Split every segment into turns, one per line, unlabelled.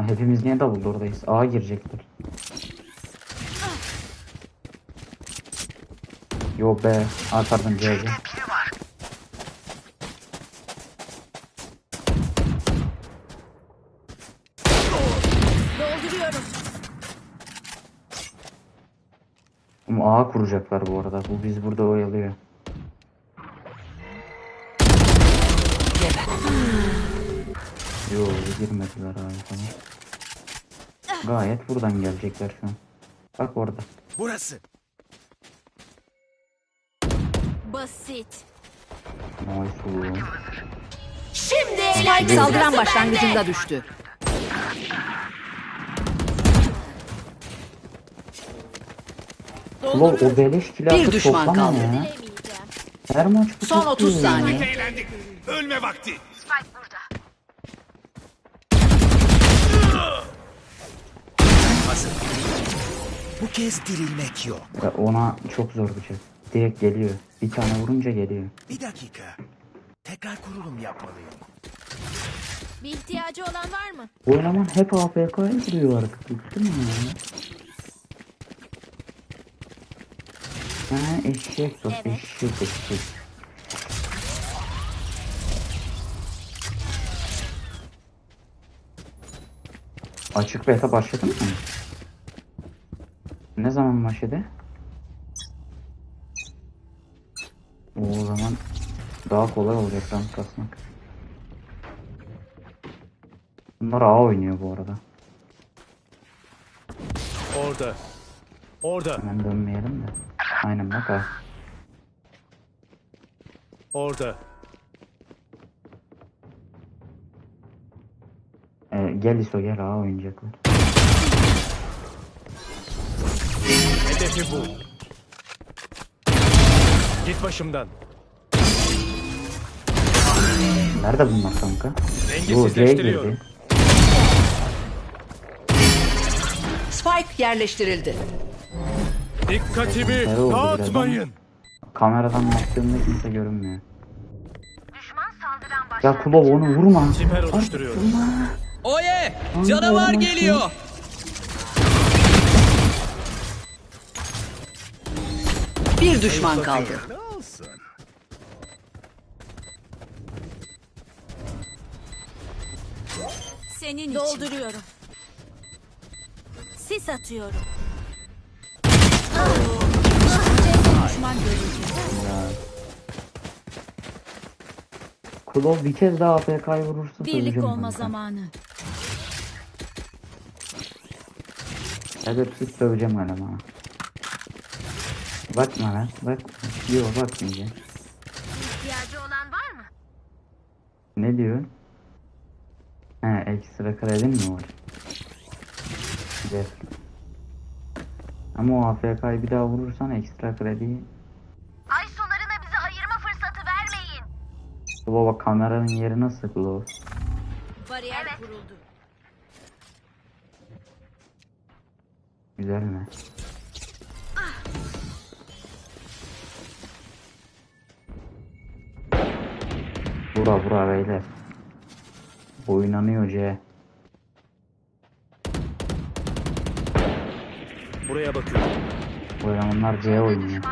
Ha, hepimiz niye double door'dayız? A girecekler. Yo B. A pardon C C.
Dolduruyorum.
Ama A kuracaklar bu arada. Bu biz burada oyalıyor. Yo girmediler abi falan. Gayet buradan gelecekler şu an. Bak orada.
Burası.
Basit.
Nice.
Şimdi
Spike saldıran başlangıcında düştü.
Ulan o beleş
Bir
atıp
düşman
toplama
kaldı.
ya. Her maç bu
Son
çok
30
iyi ya.
saniye.
Eğlendik. Ölme vakti. Bu kez dirilmek yok.
Ya ona çok zor bıçak. Direkt geliyor. Bir tane vurunca geliyor.
Bir dakika. Tekrar kurulum yapmalıyım.
Bir ihtiyacı olan var mı?
Bu eleman hep AFK'ya giriyor artık. Bıktım ya. Ha eşek sos
Evet.
eşek eşek. Açık beta başladı mı? Ne zaman başladı? O zaman daha kolay olacak rank kasmak. Bunlar A oynuyor bu arada.
Orada. Orada.
Hemen dönmeyelim de. Aynen bak A.
Orada.
Ee, gel ISO gel A oynayacaklar.
Hedefi bu. Git başımdan.
Nerede bunlar kanka? Bu C
Dengesizleştiriyorum.
girdi.
Spike yerleştirildi.
Dikkatimi
Güzel oldu biraz
dağıtmayın.
Kameradan baktığımda kimse görünmüyor. Ya Kulov onu vurma.
Siper oluşturuyorum.
Oye! Canavar geliyor.
Bir düşman kaldı.
Senin için. Dolduruyorum. Sis atıyorum. Düşman görüldü.
Ya. Kulov bir kez daha AFK'yı vurursa
Birlik olma
kanka.
zamanı.
Evet siz söveceğim elemanı. Bakma lan bakma. Yok bakmayacağım.
İhtiyacı olan var mı?
Ne diyor? He ekstra kredin mi var? Güzel. Ama o AFK'yı bir daha vurursan ekstra krediyi
Ay sularına bizi ayırma fırsatı vermeyin.
Bak kameranın yeri nasıl Kulov?
Bariyer kuruldu.
Güzel mi? Bura bura beyler. Oynanıyor C.
Buraya bakıyorum.
Bu elemanlar C oynuyor.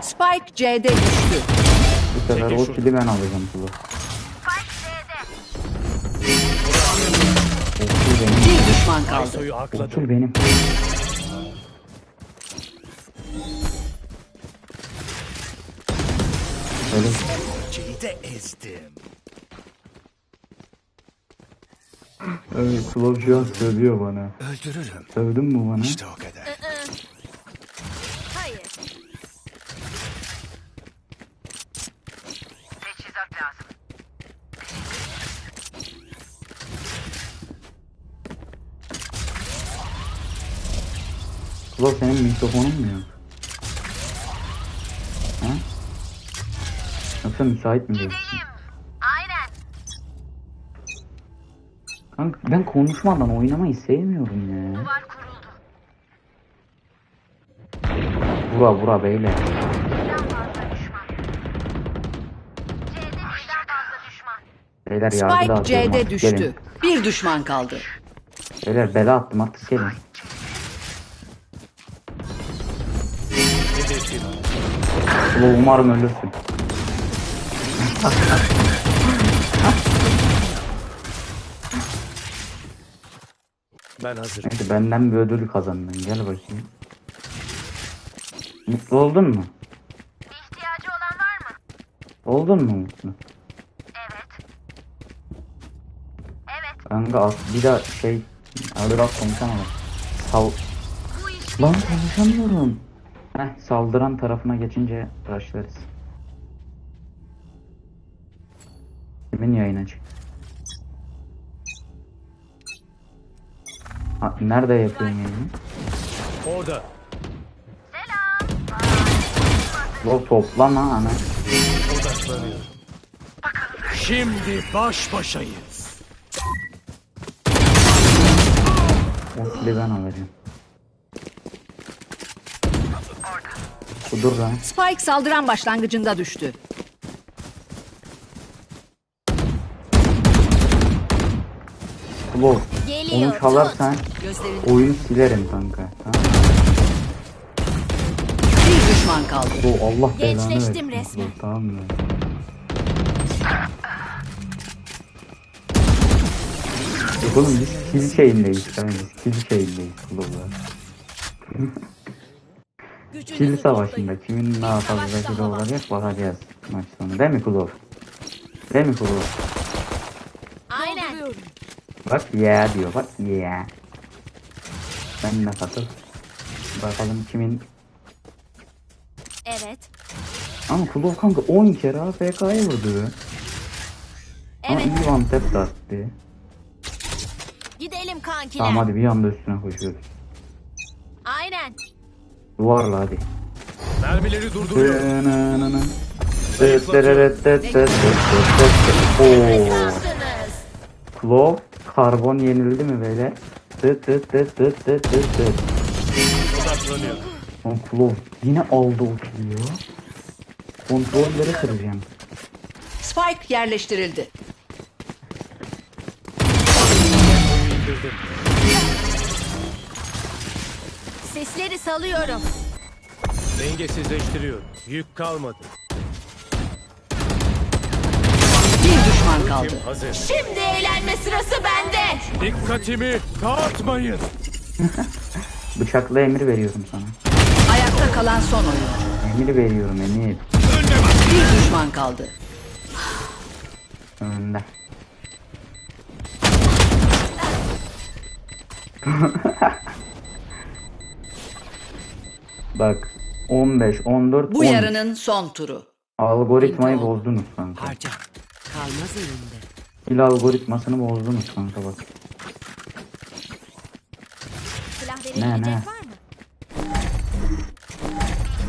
Spike C'de düştü.
Bu sefer o kili ben alacağım benim.
Bir düşman kaldı.
Okul benim. Öyle
Şeyi de ezdim.
Evet, Kulov şu an sövüyor bana.
Öldürürüm.
Sövdün mü bana?
İşte o kadar.
Hayır.
Teçhizat lazım.
Kulov senin mikrofonun mu yok? Yoksa müsait mi diyorsun?
Aynen.
Kanka ben konuşmadan oynamayı sevmiyorum ya.
Duvar kuruldu.
Bura bura beyler. Beyler yargı
Spike
dağıtıyorum
C'de düştü.
gelin.
Bir düşman kaldı.
Beyler bela attım artık gelin. Ulan umarım ölürsün.
Ben hazırım.
Neyse benden bir ödül kazandın. Gel bakayım. Mutlu oldun mu?
İhtiyacı olan var mı?
Oldun mu mutlu?
Evet. Evet.
Kanka as bir daha şey adı bak konuşamadım. Sal Lan konuşamıyorum. Heh saldıran tarafına geçince başlarız. Kimin yayına? Ha, nerede yapıyorsun yayını?
Orada.
selam.
Lo toplama ana.
Şimdi baş başayız.
O kili ben alacağım. Kudur lan.
Spike saldıran başlangıcında düştü.
Geliyor,
Onu çalarsan oyunu silerim kanka. Tamam.
bir düşman kaldı.
Klo Allah belanı
Gençleştim
versin.
resmen.
Klo, tamam mı? Yok oğlum biz kill şeyindeyiz. Tamam biz kill şeyindeyiz Klo'la. Kill savaşında kimin daha fazla kill olacak bakacağız maç sonu. Değil mi Klo? Değil mi Klo?
Aynen.
Bak yeah diyor bak yeah. Ben de katıl. Bakalım kimin
Evet.
Ama Kulov kanka 10 kere AFK'ya vurdu. Ama
Evet.
iyi one tap attı.
Gidelim kankiler.
Tamam hadi bir anda üstüne koşuyoruz.
Aynen.
Duvarla hadi.
Mermileri
dıt dıt. Oo.
Kandınız.
Karbon yenildi mi böyle? Dıt dıt dıt dıt dıt dıt dıt.
Odaklanıyorum.
Lan Kulov yine aldı o kili ya. Kontrolleri kıracağım.
Spike yerleştirildi.
Sesleri salıyorum.
Dengesizleştiriyorum. Yük kalmadı.
Düşman kaldı.
Şimdi eğlenme sırası bende.
Dikkatimi dağıtmayın.
Bıçakla emir veriyorum sana.
Ayakta kalan son oyun.
Emir veriyorum emir.
Bir düşman kaldı.
Önde. Bak 15, 14,
Bu
13.
yarının son turu.
Algoritmayı bozdunuz kanka.
Harca. Kalmaz önünde.
İl algoritmasını bozdunuz kanka bak.
Silah
Ne, ne?
var mı?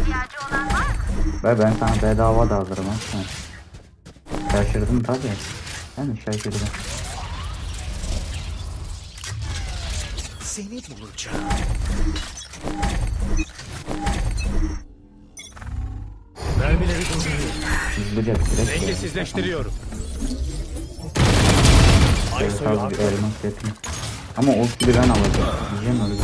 İhtiyacı olan var mı?
Ve ben sana bedava da alırım ha. sen. Şaşırdım tabi. Ben de şaşırdım.
Seni bulacağım. Mermileri durduruyorum.
Hızlıca.
Dengesizleştiriyorum.
Az bir elmas getireyim. Ama o kili ben alacağım. Diyeceğim öyle.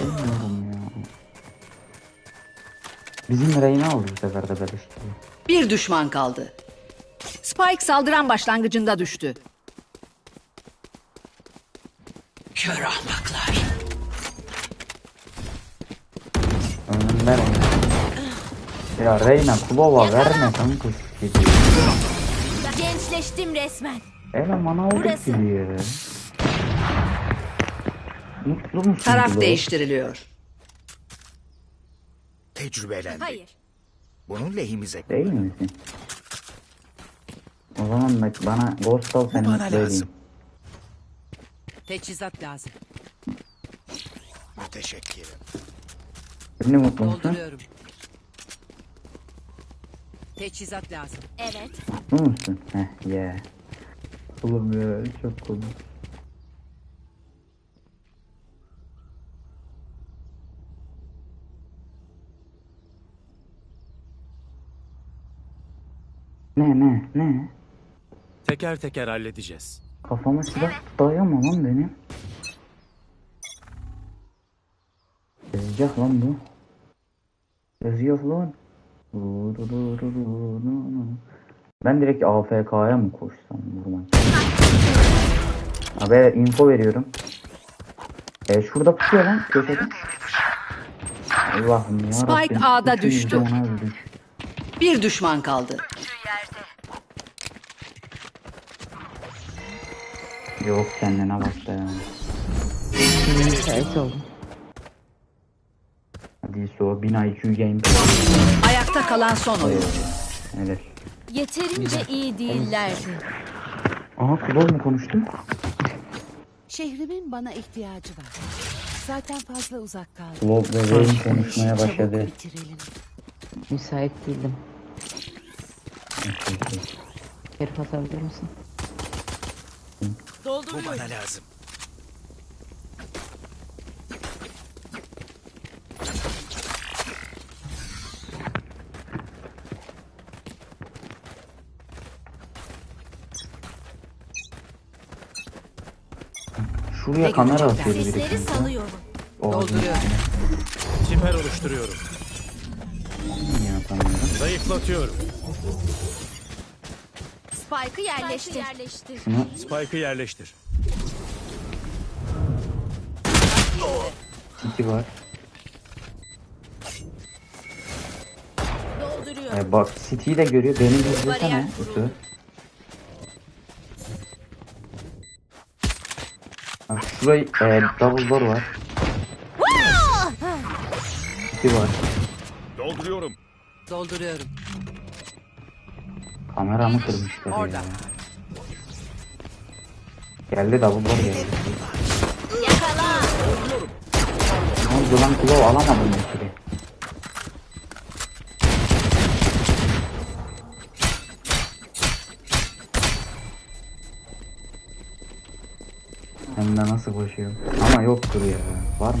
Bilmiyorum ya. Bizim Reyna aldı bu sefer de gibi.
Bir düşman kaldı. Spike saldıran başlangıcında düştü. Kör ahmaklar.
Ya Reyna Kulova verme kanka şu.
Gençleştim resmen.
Eleman aldı ya. Mutlu musun
Taraf değiştiriliyor.
Tecrübelendik.
Hayır.
Bunun lehimize.
Değil misin? O zaman bak bana Ghost al seni
bana lazım.
Teçhizat lazım.
Müteşekkirim.
Şimdi mutlu musun?
Dolduruyorum. Teçhizat lazım.
Evet.
Mutlu musun? Heh ya. Oğlum ya çok komik. Ne ne ne?
Teker teker halledeceğiz.
Kafama silah dayama lan benim. Yazacak lan bu. Yazıyor lan. Ben direkt AFK'ya mı koşsam vurmak? Abi info veriyorum. E şurada pusuyor lan köşede. Allah'ım ya
Spike A'da düştü. Bir düşman kaldı.
Yok kendine bak da ya. Hadi so 1000 IQ gameplay.
Ayakta kalan son oyuncu.
Evet.
Yeterince iyi değillerdi.
Aha Kulol mu konuştu?
Şehrimin bana ihtiyacı var. Zaten fazla uzak kaldım.
Kulol ve Vayne konuşmaya
Çabuk
başladı.
bitirelim.
Müsait değildim. Herif atabilir misin?
Bu bana lazım.
Şuraya
Ne
kamera
görecekler?
atıyordu biri.
Sesleri salıyorum.
Dolduruyorum.
Siper oluşturuyorum.
Ya tanıyorum.
Zayıflatıyorum.
Spike'ı yerleştir. yerleştir.
Şunu
Spike'ı yerleştir.
iki var.
Dolduruyorum.
E, bak City'yi de görüyor. Beni izlesene.
Bariyer
Kutu. Bak şurayı e, double door var. City var.
Dolduruyorum.
Dolduruyorum.
Kameramı kırmışlar
Orada.
ya. Geldi double door geldi.
Yakala.
Ne oldu lan Kulol alamadım bir kere. Hem de nasıl koşuyor. Ama yoktur ya. Var mı?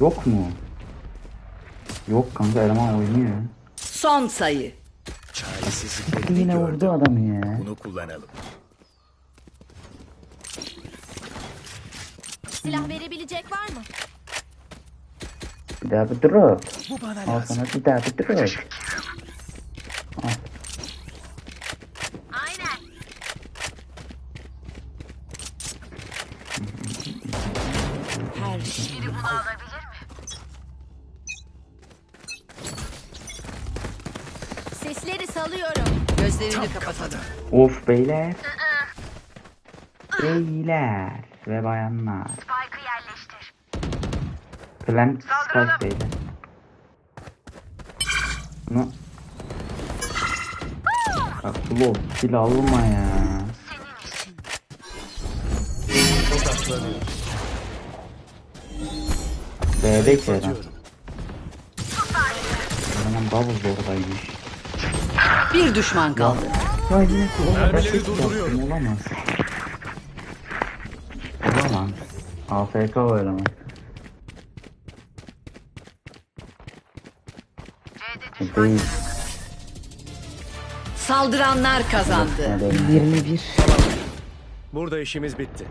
Yok mu? Yok kanka eleman oynuyor.
Son sayı.
Çaresizliklerini
Yine
gördüm.
vurdu adamı ya.
Bunu kullanalım.
Silah verebilecek var mı?
Bir daha bir drop.
Bu bana
Al
lazım.
sana bir daha bir drop. Of beyler. Beyler ve bayanlar.
Spike'ı yerleştir.
Plant Spike beyler. Bunu... Bak kill alma ya. B'de. O zaman double oradaymış.
Bir düşman kaldı.
Ya yine Flo'ya
Mermileri
basit
durduruyorum.
yaptım olamaz. Olamaz. AFK o eleman. Değil.
Saldıranlar kazandı.
Hadi.
21.
Burada işimiz bitti.